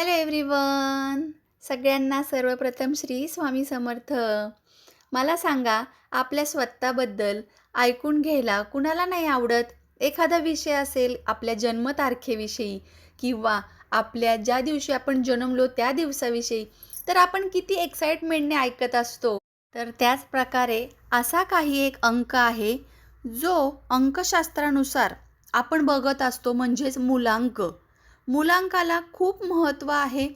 Hello everyone सगळ्यांना सर्वप्रथम श्री स्वामी समर्थ. मला सांगा आपल्या स्वतःबद्दल ऐकून घ्यायला कुणाला नाही आवडत? एखादा विषय असेल आपल्या जन्मतारखेविषयी किंवा आपल्या ज्या दिवशी आपण जन्मलो त्या दिवसाविषयी तर आपण किती एक्साइटमेंटने ऐकत असतो? तर त्याच प्रकारे असा काही एक अंक आहे जो अंकशास्त्रानुसार आपण बघत असतो म्हणजेच मुलांक. मुलांकाला खूप महत्त्व आहे.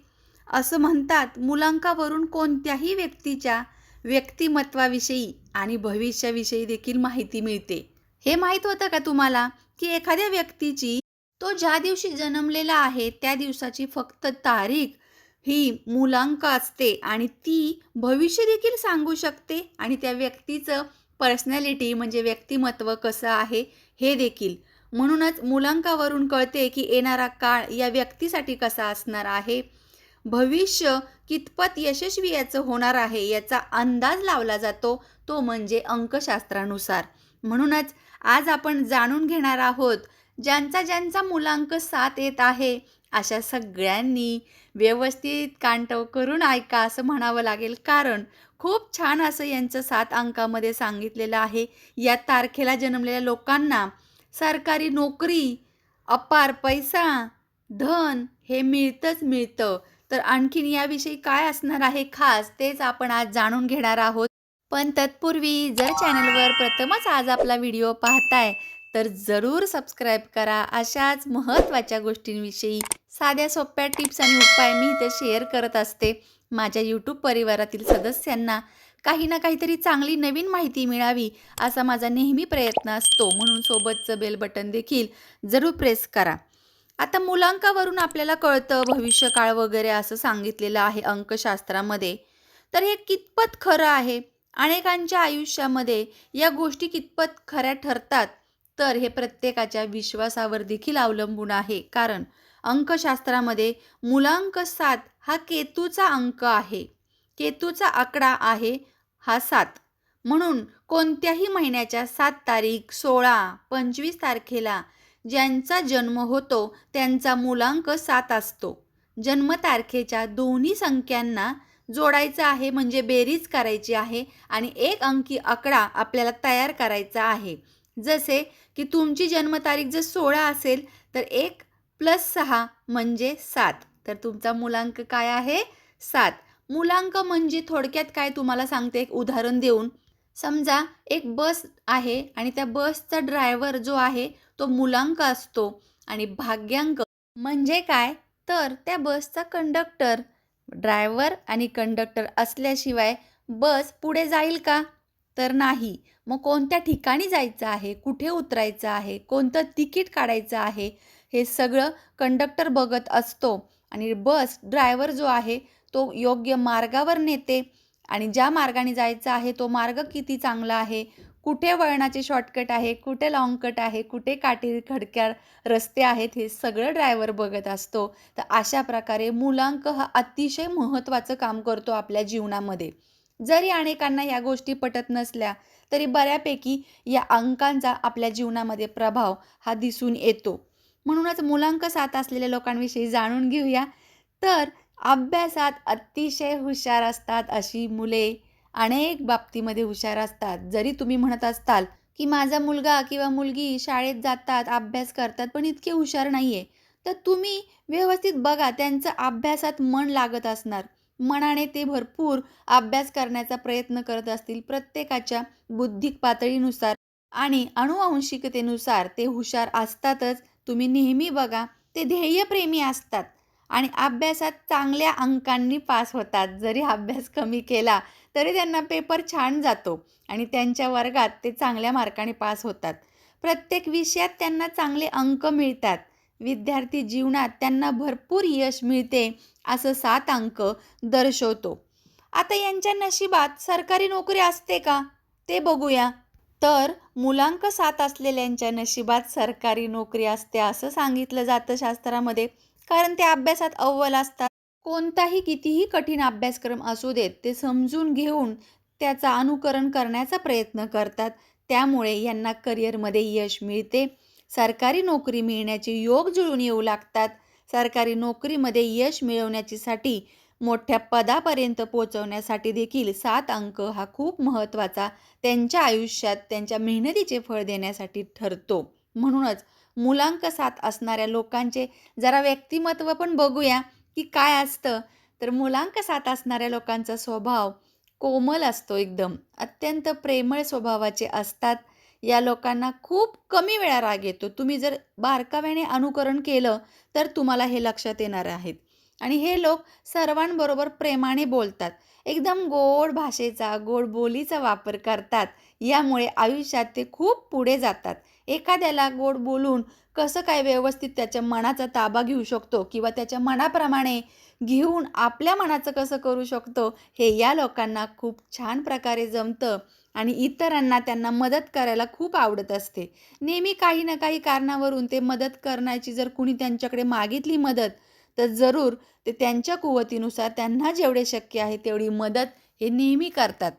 असं म्हणतात मुलांकावरून कोणत्याही व्यक्तीच्या व्यक्तिमत्वाविषयी आणि भविष्याविषयी देखील माहिती मिळते. हे माहीत होतं का तुम्हाला? की एखाद्या व्यक्तीची तो ज्या दिवशी जन्मलेला आहे त्या दिवसाची फक्त तारीख ही मुलांक असते आणि ती भविष्य देखील सांगू शकते आणि त्या व्यक्तीचं पर्सनॅलिटी म्हणजे व्यक्तिमत्व कसं आहे हे देखील. म्हणूनच मुलांकावरून कळते की येणारा काळ या व्यक्तीसाठी कसा असणार आहे. भविष्य कितपत यशस्वी याचं होणार आहे याचा अंदाज लावला जातो तो म्हणजे अंकशास्त्रानुसार. म्हणूनच आज आपण जाणून घेणार आहोत ज्यांचा ज्यांचा मुलांक साथ येत आहे अशा सगळ्यांनी व्यवस्थित कांटव करून ऐका असं म्हणावं लागेल. कारण खूप छान असं यांचं सात अंकामध्ये सांगितलेलं आहे. या तारखेला जन्मलेल्या लोकांना सरकारी नोकरी अपार पैसा धन हे मिळतंच मिळतं. तर आणखीन याविषयी काय असणार आहे खास तेच आपण आज जाणून घेणार आहोत. पण तत्पूर्वी जर चॅनलवर प्रथमच आज आपला व्हिडिओ पाहताय तर जरूर सबस्क्राईब करा. अशाच महत्त्वाच्या गोष्टींविषयी साध्या सोप्या टिप्स आणि उपाय मी इथे शेअर करत असते. माझ्या यूट्यूब परिवारातील सदस्यांना काही ना काहीतरी चांगली नवीन माहिती मिळावी असा माझा नेहमी प्रयत्न असतो. म्हणून सोबतचं बेल बटन देखील जरूर प्रेस करा. आता मुलांकावरून आपल्याला कळतं भविष्यकाळ वगैरे असं सांगितलेलं आहे अंकशास्त्रामध्ये. तर हे कितपत खरं आहे? अनेकांच्या आयुष्यामध्ये या गोष्टी कितपत खऱ्या ठरतात? तर हे प्रत्येकाच्या विश्वासावर देखील अवलंबून आहे. कारण अंकशास्त्रामध्ये मुलांक सात हा केतूचा अंक आहे. केतूचा आकडा आहे. हा सात. म्हणून कोणत्याही महिन्याच्या सात तारीख सोळा पंचवीस तारखेला ज्यांचा जन्म होतो त्यांचा मुलांक सात असतो. जन्मतारखेच्या दोन्ही संख्यांना जोडायचं आहे म्हणजे बेरीज करायची आहे आणि एक अंकी आकडा आपल्याला तयार करायचा आहे. जसे की तुमची जन्मतारीख जर सोळा असेल तर एक प्लस सहा म्हणजे सात. तर तुमचा मुलांक काय आहे? सात. मुलांक म्हणजे थोडक्यात काय तुम्हाला सांगते एक उदाहरण देऊन. समजा एक बस आहे आणि त्या बसचा ड्रायव्हर जो आहे तो मुलांक असतो आणि भाग्यांक म्हणजे काय? तर त्या बसचा कंडक्टर ड्रायव्हर आणि कंडक्टर असल्याशिवाय बस पुढे जाईल का? तर नाही. मग कोणत्या ठिकाणी जायचं आहे? कुठे उतरायचं आहे? कोणतं तिकीट काढायचं आहे? हे सगळं कंडक्टर बघत असतो आणि बस ड्रायव्हर जो आहे तो योग्य मार्गावर नेते आणि ज्या मार्गाने जायचं आहे तो मार्ग किती चांगला आहे? कुठे वळणाचे शॉर्टकट आहे? कुठे लॉंग कट आहे? कुठे काटेरी खडक्या रस्ते आहेत? हे सगळं ड्रायव्हर बघत असतो. तर अशा प्रकारे मुलांक हा अतिशय महत्त्वाचं काम करतो आपल्या जीवनामध्ये. जरी अनेकांना या गोष्टी पटत नसल्या तरी बऱ्यापैकी या अंकांचा आपल्या जीवनामध्ये प्रभाव हा दिसून येतो. म्हणूनच मुलांक साथ असलेल्या लोकांविषयी जाणून घेऊया. तर अभ्यासात अतिशय हुशार असतात अशी मुले अनेक बाबतीमध्ये हुशार असतात. जरी तुम्ही म्हणत असताल की माझा मुलगा किंवा मुलगी शाळेत जातात अभ्यास करतात पण इतके हुशार नाही आहे तर तुम्ही व्यवस्थित बघा त्यांचं अभ्यासात मन लागत असणार. मनाने ते भरपूर अभ्यास करण्याचा प्रयत्न करत असतील. प्रत्येकाच्या बुद्धिक पातळीनुसार आणि अनुवांशिकतेनुसार ते हुशार असतातच. तुम्ही नेहमी बघा ते ध्येयप्रेमी असतात. आणि अभ्यासात चांगल्या अंकांनी पास होतात. जरी अभ्यास कमी केला तरी त्यांना पेपर छान जातो आणि त्यांच्या वर्गात ते चांगल्या मार्काने पास होतात. प्रत्येक विषयात त्यांना चांगले अंक मिळतात. विद्यार्थी जीवनात त्यांना भरपूर यश मिळते असं सात अंक दर्शवतो. आता यांच्या नशिबात सरकारी नोकरी असते का? ते बघूया. तर मुलांक सात असलेल्यांच्या नशिबात सरकारी नोकरी असते असं सांगितलं जातं शास्त्रामध्ये. कारण ते अभ्यासात अव्वल असतात. कोणताही कितीही कठीण अभ्यासक्रम असू देत ते समजून घेऊन त्याचा अनुकरण करण्याचा प्रयत्न करतात. त्यामुळे यांना करिअरमध्ये यश मिळते. सरकारी नोकरी मिळण्याचे योग जुळून येऊ लागतात. सरकारी नोकरीमध्ये यश मिळवण्याच्यासाठी मोठ्या पदापर्यंत पोचवण्यासाठी देखील सात अंक हा खूप महत्त्वाचा त्यांच्या आयुष्यात त्यांच्या मेहनतीचे फळ देण्यासाठी ठरतो. म्हणूनच मुलांक सात असणाऱ्या लोकांचे जरा व्यक्तिमत्व पण बघूया की काय असतं. तर मुलांक सात असणाऱ्या लोकांचा स्वभाव कोमल असतो एकदम. अत्यंत प्रेमळ स्वभावाचे असतात. या लोकांना खूप कमी वेळा राग येतो. तुम्ही जर बारकाव्याने अनुकरण केलं तर तुम्हाला हे लक्षात येणार आहेत. आणि हे लोक सर्वांबरोबर प्रेमाने बोलतात. एकदम गोड भाषेचा गोड बोलीचा वापर करतात. यामुळे आयुष्यात ते खूप पुढे जातात. एखाद्याला गोड बोलून कसं काय व्यवस्थित त्याच्या मनाचा ताबा घेऊ शकतो किंवा त्याच्या मनाप्रमाणे घेऊन आपल्या मनाचं कसं करू शकतो हे या लोकांना खूप छान प्रकारे जमतं आणि इतरांना त्यांना मदत करायला खूप आवडत असते. नेहमी काही ना काही कारणावरून ते मदत करण्याची जर कुणी त्यांच्याकडे मागितली मदत तर जरूर ते त्यांच्या कुवतीनुसार त्यांना जेवढे शक्य आहे तेवढी मदत हे नेहमी करतात.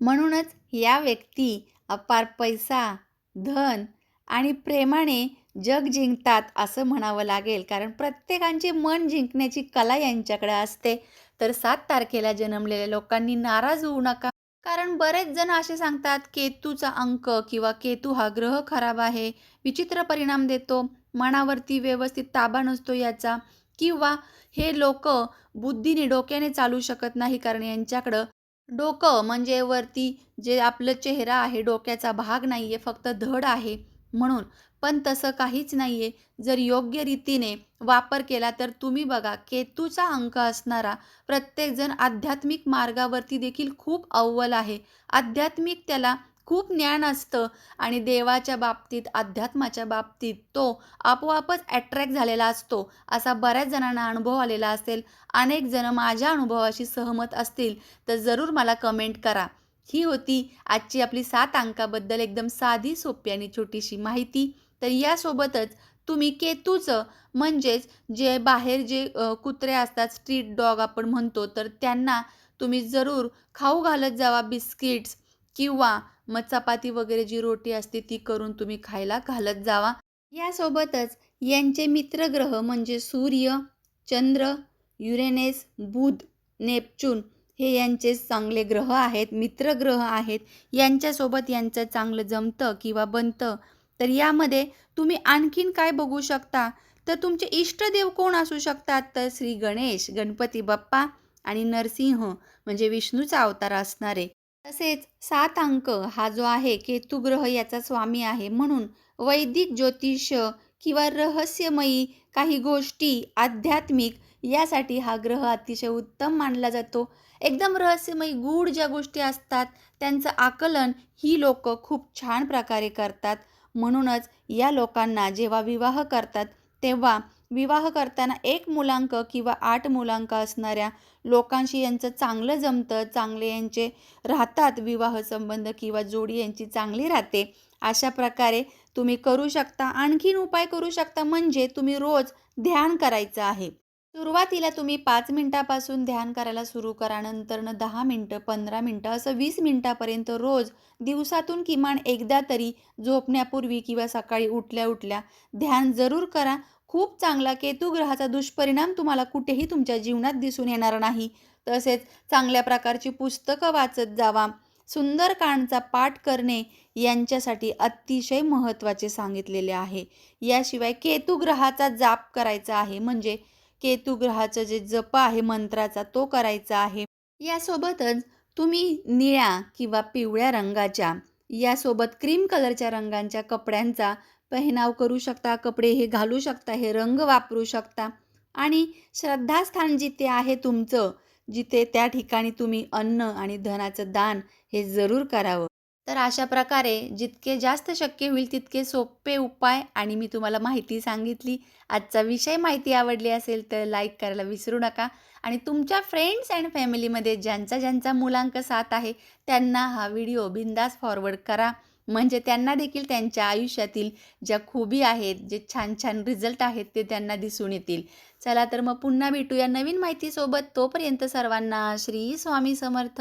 म्हणूनच या व्यक्ती अपार पैसा धन आणि प्रेमाने जग जिंकतात असं म्हणावं लागेल. कारण प्रत्येकांचे मन जिंकण्याची कला यांच्याकडे असते. तर सात तारखेला जन्मलेल्या लोकांनी नाराज होऊ नका. कारण बरेच जण असे सांगतात केतूचा अंक किंवा केतू हा ग्रह खराब आहे विचित्र परिणाम देतो मनावरती व्यवस्थित ताबा नसतो याचा किंवा हे लोक बुद्धीने डोक्याने चालू शकत नाही कारण यांच्याकडं डोकं म्हणजे वरती जे आपलं चेहरा आहे डोक्याचा भाग नाही आहे फक्त धड आहे. म्हणून. पण तसं काहीच नाही आहे जर योग्य रीतीने वापर केला तर तुम्ही बघा केतूचा अंक असणारा प्रत्येकजण आध्यात्मिक मार्गावरती देखील खूप अव्वल आहे. आध्यात्मिक त्याला खूप ज्ञान असतं आणि देवाच्या बाबतीत अध्यात्माच्या बाबतीत तो आपोआपच ॲट्रॅक्ट झालेला असतो. असा बऱ्याच जणांना अनुभव आलेला असेल. अनेक जण माझ्या अनुभवाशी सहमत असतील. तर जरूर मला कमेंट करा. ही होती. आजची आपली सात अंकाबद्दल एकदम साधी सोपी आणि छोटीशी माहिती. तर यासोबतच तुम्ही केतूचं म्हणजेच जे बाहेर जे कुत्रे असतात स्ट्रीट डॉग आपण म्हणतो तर त्यांना तुम्ही जरूर खाऊ घालत जावा बिस्किट्स किंवा मग चपाती वगैरे जी रोटी असते ती करून तुम्ही खायला घालत जावा. यासोबतच यांचे मित्रग्रह म्हणजे सूर्य चंद्र युरेनेस बुध नेपच्यून हे यांचे चांगले ग्रह आहेत मित्रग्रह आहेत. यांच्यासोबत यांचं चांगलं जमतं किंवा बनतं. तर यामध्ये तुम्ही आणखीन काय बघू शकता? तर तुमचे इष्टदेव कोण असू शकतात? तर श्री गणेश गणपती बाप्पा आणि नरसिंह म्हणजे विष्णूचा अवतार असणारे. तसेच सात अंक हा जो आहे केतुग्रह याचा स्वामी आहे. म्हणून वैदिक ज्योतिष किंवा रहस्यमयी काही गोष्टी आध्यात्मिक यासाठी हा ग्रह अतिशय उत्तम मानला जातो. एकदम रहस्यमयी गूढ ज्या गोष्टी असतात त्यांचं आकलन ही लोक खूप छान प्रकारे करतात. म्हणूनच या लोकांना जेव्हा विवाह करतात तेव्हा विवाह करताना एक मुलांक किंवा आठ मुलांक असणाऱ्या लोकांशी यांचं चांगलं जमतं चांगले यांचे राहतात विवाह संबंध किंवा जोडी यांची चांगली राहते अशा प्रकारे तुम्ही करू शकता. आणखीन उपाय करू शकता म्हणजे तुम्ही रोज ध्यान करायचं आहे. सुरुवातीला तुम्ही पाच मिनटापासून ध्यान करायला सुरू करा नंतरनं दहा मिनटं पंधरा मिनटं असं वीस मिनटापर्यंत रोज दिवसातून किमान एकदा तरी झोपण्यापूर्वी किंवा सकाळी उठल्या उठल्या ध्यान जरूर करा. खूप चांगला केतू ग्रहाचा दुष्परिणाम तुम्हाला कुठेही तुमच्या जीवनात दिसून येणार नाही. तसेच चांगल्या प्रकारची पुस्तकं वाचत जावा. सुंदरकांडचा पाठ करणे यांच्यासाठी अतिशय महत्त्वाचे सांगितलेले आहे. याशिवाय केतू ग्रहाचा जाप करायचा आहे. म्हणजे केतू ग्रहाचं जे जप आहे मंत्राचा तो करायचा आहे. यासोबतच तुम्ही निळ्या किंवा पिवळ्या रंगाच्या यासोबत क्रीम कलरच्या रंगांच्या कपड्यांचा पहिनाव करू शकता. कपडे हे घालू शकता हे रंग वापरू शकता. आणि श्रद्धास्थान जिथे आहे तुमचं जिथे त्या ठिकाणी तुम्ही अन्न आणि धनाचं दान हे जरूर करावं. तर अशा प्रकारे जितके जास्त शक्य होईल तितके सोपे उपाय आणि मी तुम्हाला माहिती सांगितली. आजचा विषय माहिती आवडली असेल तर लाईक करायला विसरू नका. आणि तुमच्या फ्रेंड्स अँड फॅमिलीमध्ये ज्यांचा ज्यांचा मुलांक साथ आहे त्यांना हा व्हिडिओ बिंदास फॉरवर्ड करा. म्हणजे त्यांना देखील त्यांच्या आयुष्यातील ज्या खुबी आहेत जे छान छान रिझल्ट आहेत ते त्यांना दिसून येतील. चला तर मग पुन्हा भेटूया नवीन माहितीसोबत. तोपर्यंत सर्वांना श्री स्वामी समर्थ.